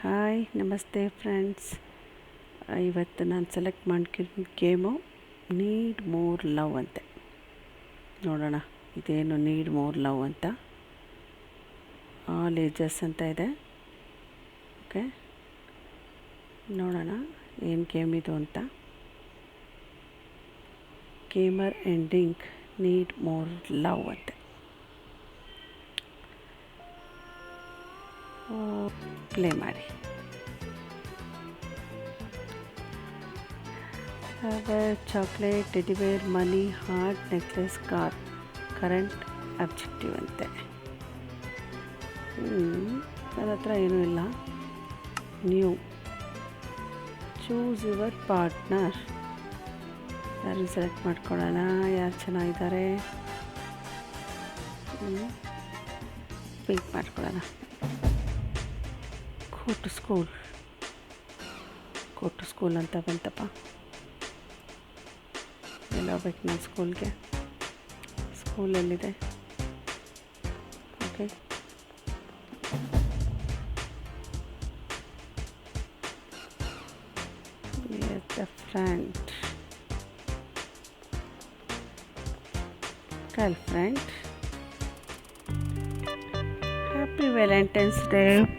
Hi ನಮಸ್ತೆ friends ಇವತ್ತು ನಾನು ಸೆಲೆಕ್ಟ್ ಮಾಡ್ಕಿರೋ ಗೇಮು ನೀಡ್ ಮೋರ್ ಲವ್ ಅಂತೆ. ನೋಡೋಣ, ಇದೇನು ನೀಡ್ ಮೋರ್ ಲವ್ ಅಂತ? ಆಲ್ ಏಜಸ್ ಅಂತ ಇದೆ. ಓಕೆ ನೋಡೋಣ, ಏನು ಗೇಮ್ ಇದು ಅಂತ? Gamer ending need more love ಅಂತೆ. ಪ್ಲೇ ಮಾಡಿ. Chocolate teddy bear money heart necklace car current objective ಅಂತೆ. ನನ್ನ ಹತ್ರ ಏನೂ ಇಲ್ಲ. ನ್ಯೂ ಚೂಸ್ ಯುವರ್ ಪಾರ್ಟ್ನರ್ ಯಾರನ್ನು ಸೆಲೆಕ್ಟ್ ಮಾಡ್ಕೊಳ್ಳೋಣ? ಯಾರು ಚೆನ್ನಾಗಿದ್ದಾರೆ? ಪಿಕ್ ಮಾಡ್ಕೊಳ್ಳೋಣ. Coat school. ಕೋಟು ಸ್ಕೂಲ್ ಅಂತ ಬಂತಪ್ಪ. ಎಲ್ಲ ಹೋಗ್ಬೇಕು ನಾನು ಸ್ಕೂಲ್ಗೆ. ಸ್ಕೂಲಲ್ಲಿದೆ okay. Friend girlfriend. Happy Valentine's Day.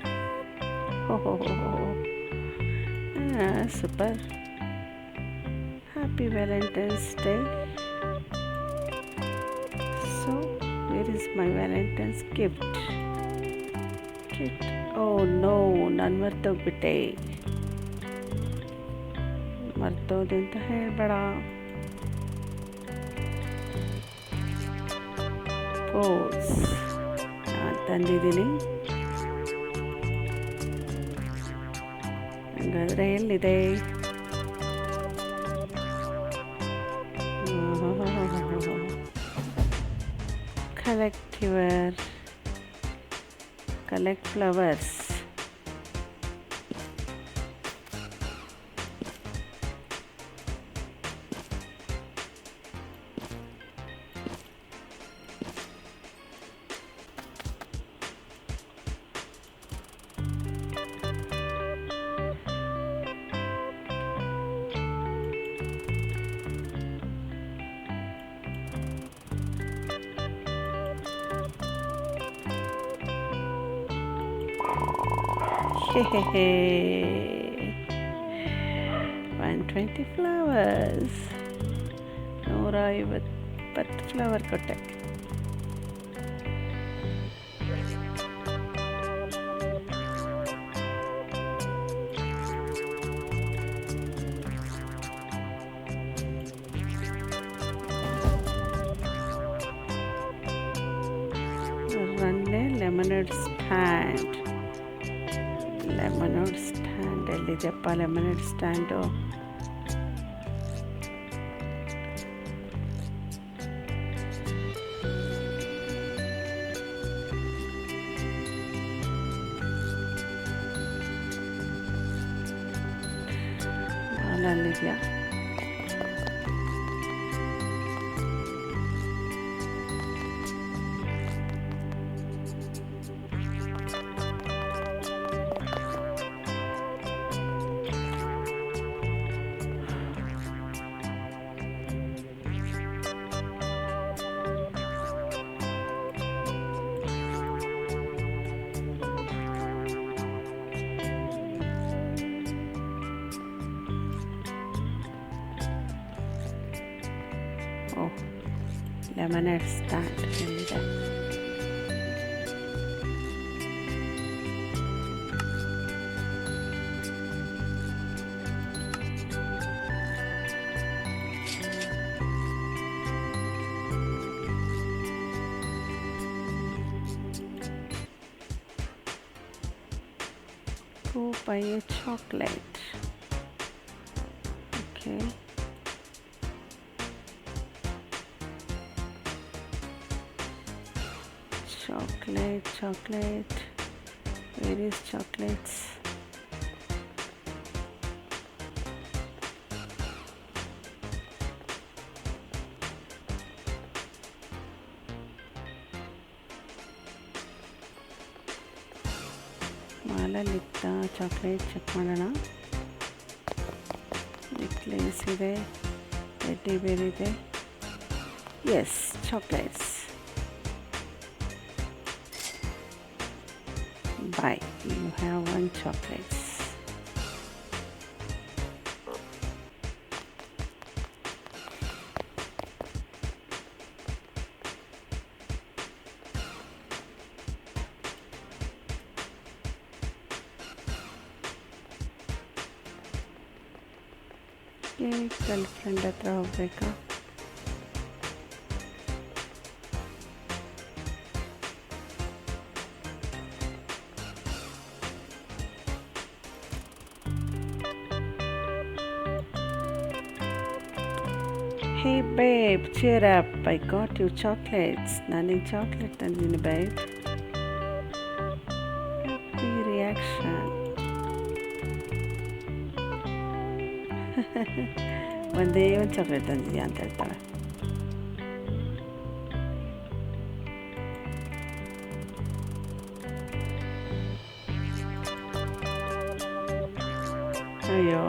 Oh, oh, oh, oh. Ah, super. Happy Valentine's Day. So, where is my Valentine's gift? Gift. Oh no, ನಾನು ಮರ್ತೋಗ್ಬಿಟ್ಟೆ ಮರ್ತೋದೆ ಅಂತ ಹೇಳ್ಬೇಡ ಪೋಸ್ ನಾನು ತಂದಿದ್ದೀನಿ ಹಾಗಾದರೆ ಎಲ್ಲಿದೆ? Collect collect flowers one twenty flowers ನೂರ ಐವತ್ತು ಫ್ಲವರ್ ಕೊಟ್ಟೆ మనోడ్ స్టాండ్ వెళ్ళి చెప్పాలి మనోడ్ stand I'm gonna go buy a chocolate. Okay chocolate chocolate where is chocolates ಕಾಲಲ್ಲಿತ್ತ chocolate check ಮಾಡೋಣ ನೆಕ್ಲೇಸ್ ಇದೆ ಟೆಡ್ಡಿ ಬೇರ್ ಇದೆ yes chocolates boy you have one chocolates girlfriend ಹತ್ರ ಹೋಗ್ಬೇಕಾ cheer up I got you chocolates ನನಗೆ chocolate ತಂದಿದ್ದೀನಿ babe happy reaction ಒಂದೇ ಒಂದು chocolate ತಂದಿದ್ಯಾ ಅಂತ ಹೇಳ್ತಾಳೆ ಅಯ್ಯೋ,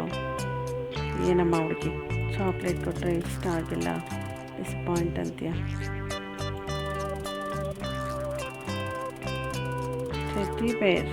ಏನಮ್ಮ ಹುಡುಗಿ ಚಾಕ್ಲೇಟ್ ಕೊಟ್ಟರೆ ಇಷ್ಟ ಆಗಿಲ್ಲ. ಡಿಸ್ಪಾಯಿಂಟ್ ಅಂತೀಯ ಟೆಡ್ಡಿ ಬೇರ್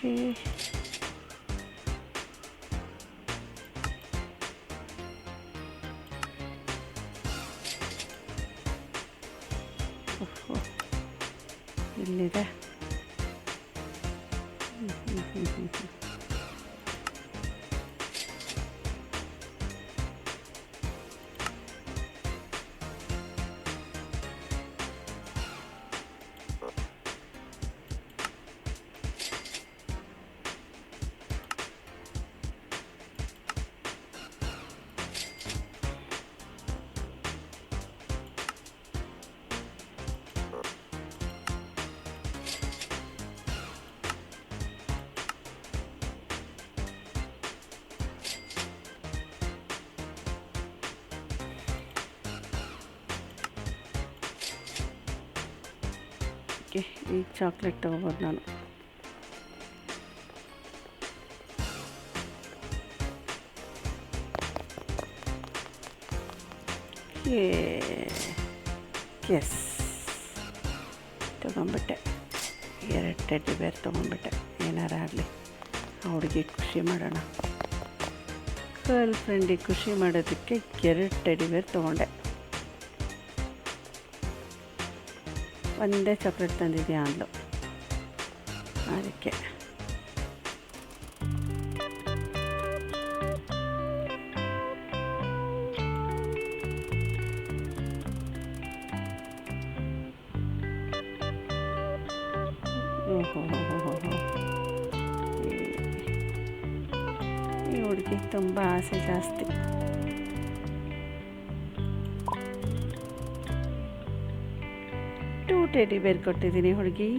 فيه اللي ده. ಓಕೆ ಈಗ ಚಾಕ್ಲೇಟ್ ತೊಗೋಬೋದು ನಾನು. ಎಸ್ ತೊಗೊಂಬಿಟ್ಟೆ ಎರಡು ಟೆಡ್ಡಿ ಬೇರ್ ತೊಗೊಂಬಿಟ್ಟೆ ಏನಾರ ಆಗಲಿ. ಹುಡುಗಿ ಖುಷಿ ಮಾಡೋಣ. ಗರ್ಲ್ ಫ್ರೆಂಡಿಗೆ ಖುಷಿ ಮಾಡೋದಕ್ಕೆ ಎರಡು ಟೆಡಿ ಬೇರ್ ತೊಗೊಂಡೆ. ಒಂದೇ ಚಾಕ್ಲೇಟ್ ತಂದಿದ್ಯಾ ಅಂದ್ಲು ಅದಕ್ಕೆ ಓಹೋ ಹೋ ಹೋ ಹೋ ಹೋ. ಈ- ಈ ಹುಡುಗಿ ತುಂಬ ಆಸೆ ಜಾಸ್ತಿ ಟೆಡಿ ಬೇರ್ ಕೊಟ್ಟಿದ್ದೀನಿ ಹುಡುಗಿ.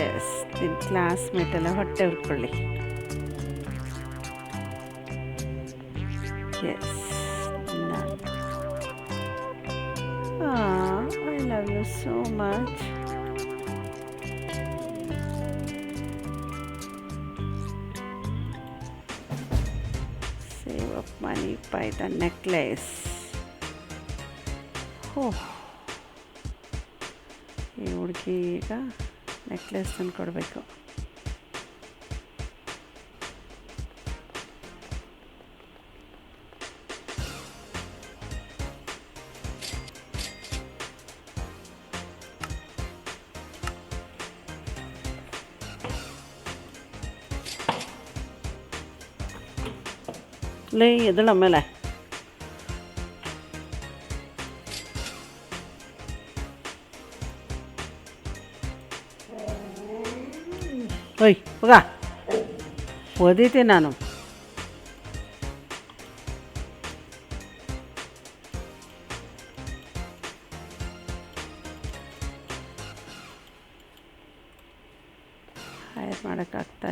ಎಸ್ ನಿನ್ನ ಕ್ಲಾಸ್ಮೇಟ್ ಎಲ್ಲ ಹೊಟ್ಟೆ ಉರ್ಕೊಳ್ಳಿ. Yes I love you so much save up buy the necklace ಹೋ ಈ ಹುಡುಗಿ ಈಗ ನೆಕ್ಲೆಸ್ ತಂದು ಕೊಡಬೇಕು ಲೇ ಎದಳ ಮೇಲೆ ಹೋಗ? ಓದಿತೆ ನಾನು. ಹೈರ್ ಮಾಡೋಕ್ಕಾಗ್ತಾ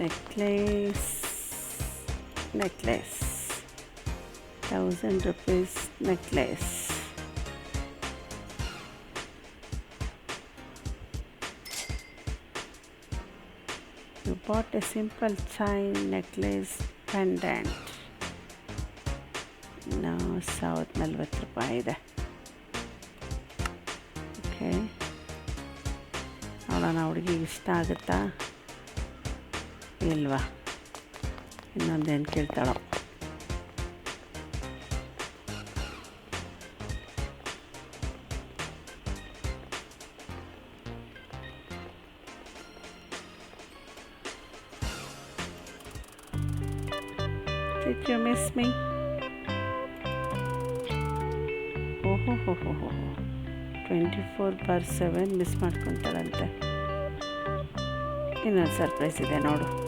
Necklace necklace thousand rupees necklace You bought a simple chain necklace pendant. ನಾ ಸಾವಿರದ ನಲ್ವತ್ತು ರೂಪಾಯಿ ಇದೆ ಓಕೆ ನೋಡೋಣ ಹುಡುಗಿಗೆ ಇಷ್ಟ ಆಗುತ್ತಾ ಇಲ್ವಾ? ಇನ್ನೊಂದೇನು ಕೇಳ್ತಾಳೋ? Did you miss me? ಓಹೋ, ಹೋ ಹೋ ಹೋ twenty four bar seven miss ಮಾಡ್ಕೊತಾಳಂತೆ. ಇನ್ನೊಂದು ಸರ್ಪ್ರೈಸ್ ಇದೆ ನೋಡು.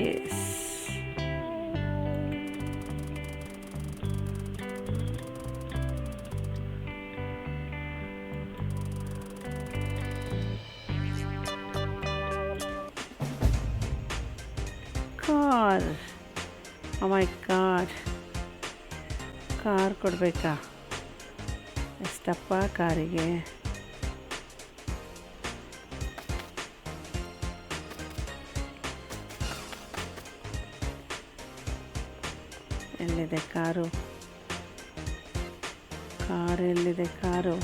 Case car my car car ಕೊಡಬೇಕಾ? ಎಷ್ಟಪ್ಪ ಕಾರಿಗೆ? ಎಲ್ಲಿದೆ ಕಾರು ಕಾರ್ ಎಲ್ಲಿದೆ ಕಾರು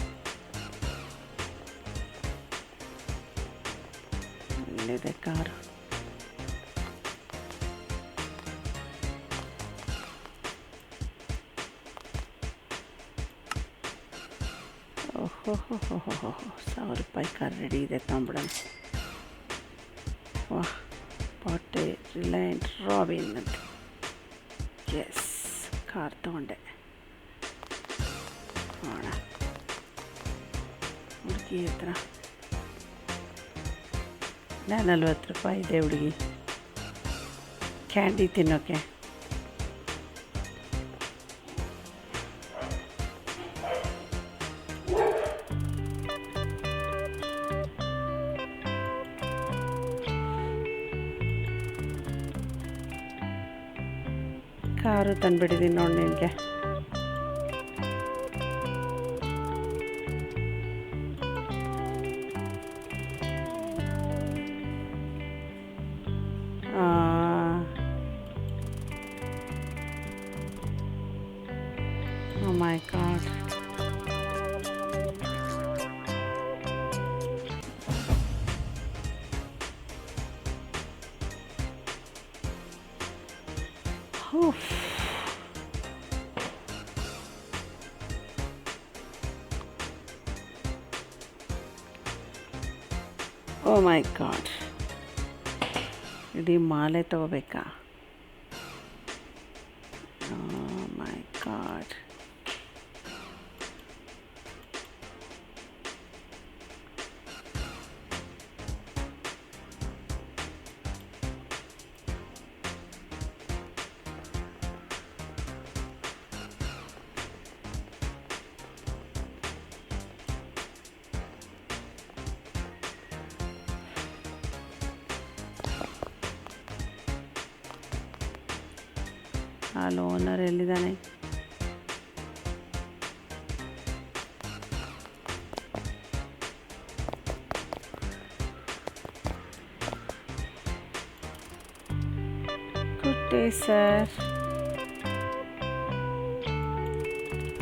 ಎಲ್ಲಿದೆ ಕಾರು ಓಹೋ ಹೋ ಹೋ ಹೋ ಹೋ ಹೋ ಸಾವಿರ ರೂಪಾಯಿ ಕಾರ್ ರೆಡಿ ಇದೆ ತೊಗೊಂಬಿಡೋಣ ವಾಹ್ ಪಾಟೆ ರಿಲಯಂಟ್ ರಾಬಿನ್ ಅಂತ ಎಸ್ ಕಾರ್ ತೊಗೊಂಡೆ ನೋಡೋಣ ಹುಡುಗಿ ಹತ್ರ ನಲ್ವತ್ತು ರೂಪಾಯಿ ಇದೆ ಹುಡುಗಿ ಕ್ಯಾಂಡಿ ತಿನ್ನೋಕ್ಕೆ ಕಾರು ತಂದುಬಿಟ್ಟಿದ್ದೀನಿ ನೋಡಿ ನಿನಗೆ. My god. ఇది మాలే బెక్క ಸರ್.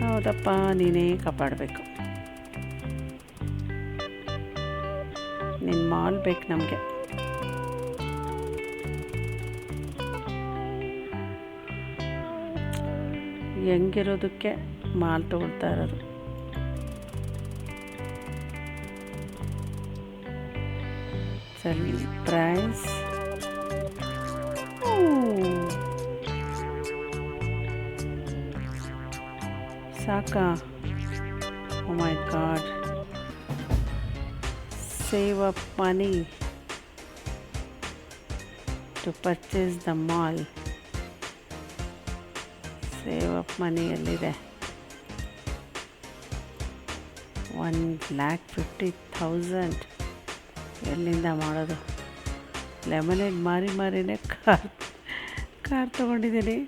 ಹೌದಪ್ಪ ನೀನೇ ಕಾಪಾಡಬೇಕು. ನಿನ್ನ ಮಾಲ್ ಬೇಕು ನಮಗೆ. ಹೆಂಗಿರೋದಕ್ಕೆ ಮಾಲ್ ತಗೊಳ್ತಾ ಇರೋದು? ಸರ್ಪ್ರೈಸ್ ಸಾಕಾ ಓ my god save up money to purchase the mall save up money ಎಲ್ಲಿದೆ? ಒನ್ ಲ್ಯಾಕ್ ಫಿಫ್ಟಿ ಥೌಸಂಡ್ ಎಲ್ಲಿಂದ ಮಾಡೋದು? ಲೆಮನೇಡ್ ಮಾರಿ ಮಾರಿನೇ ಕಾರ್ ಕಾರ್ ತೊಗೊಂಡಿದ್ದೀನಿ.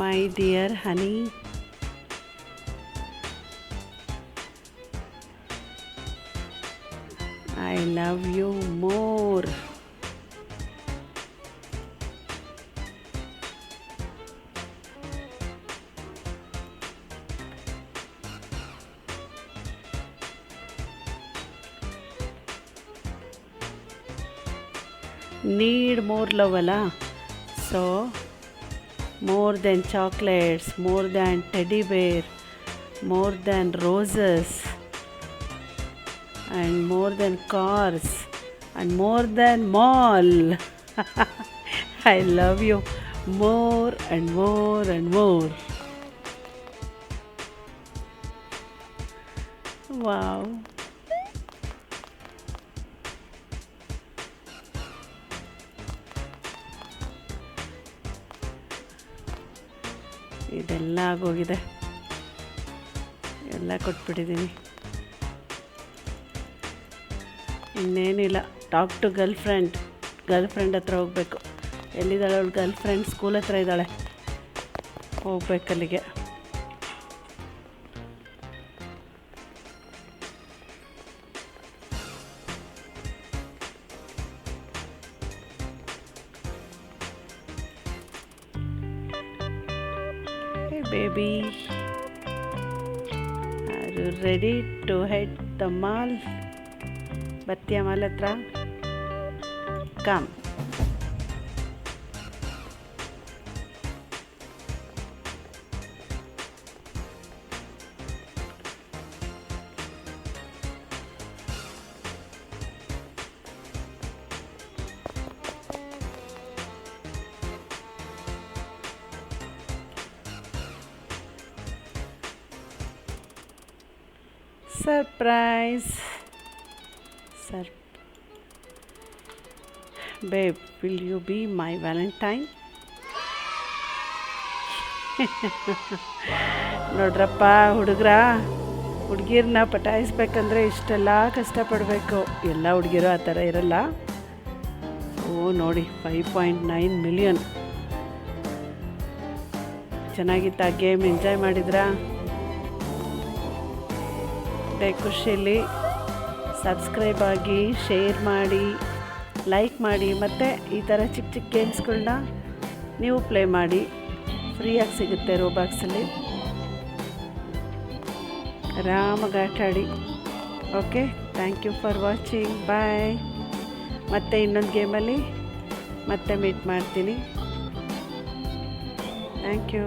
my dear honey. I love you more. Need more love, la? So more than chocolates, more than teddy bear, more than roses, and more than cars, and more than mall. I love you more and more and more. Wow. ಇದೆಲ್ಲ ಆಗೋಗಿದೆ. ಎಲ್ಲ ಕೊಟ್ಬಿಟ್ಟಿದ್ದೀನಿ ಇನ್ನೇನಿಲ್ಲ talk to girlfriend girlfriend ಹತ್ರ ಹೋಗಬೇಕು. ಎಲ್ಲಿದ್ದಾಳೆ ಅವಳು? Girl friend school ಹತ್ರ ಇದ್ದಾಳೆ. ಹೋಗ್ಬೇಕು ಅಲ್ಲಿಗೆ टू हेड द माल बत्तियाँ माल अत्रा काम। Surprise sir babe will you be my valentine ನೋಡ್ರಪ್ಪ, ಹುಡುಗ್ರ ಹುಡುಗಿರನ್ನ ಪಟಾಯಿಸ್ಬೇಕಂದ್ರೆ ಇಷ್ಟೆಲ್ಲ ಕಷ್ಟಪಡಬೇಕು. ಎಲ್ಲ ಹುಡುಗಿರು ಆ ಥರ ಇರಲ್ಲ. ಓ, ನೋಡಿ ಫೈವ್ ಪಾಯಿಂಟ್ ನೈನ್ ಮಿಲಿಯನ್ ಚೆನ್ನಾಗಿತ್ತು ಗೇಮ್ ಎಂಜಾಯ್ ಮಾಡಿದ್ರಾ? ಅದೇ ಖುಷಿಯಲ್ಲಿ ಸಬ್ಸ್ಕ್ರೈಬ್ ಆಗಿ, ಶೇರ್ ಮಾಡಿ, ಲೈಕ್ ಮಾಡಿ, ಮತ್ತು ಈ ಥರ ಚಿಕ್ಕ ಚಿಕ್ಕ ಗೇಮ್ಸ್ಗಳನ್ನ ನೀವು ಪ್ಲೇ ಮಾಡಿ. ಫ್ರೀಯಾಗಿ ಸಿಗುತ್ತೆ ರೋಬಾಕ್ಸಲ್ಲಿ. ಆರಾಮಾಗಿ ಆಟ ಆಡಿ okay, thank you for watching. Bye. ಮತ್ತೆ ಇನ್ನೊಂದು ಗೇಮಲ್ಲಿ ಮತ್ತೆ ಮೀಟ್ ಮಾಡ್ತೀನಿ. Thank you.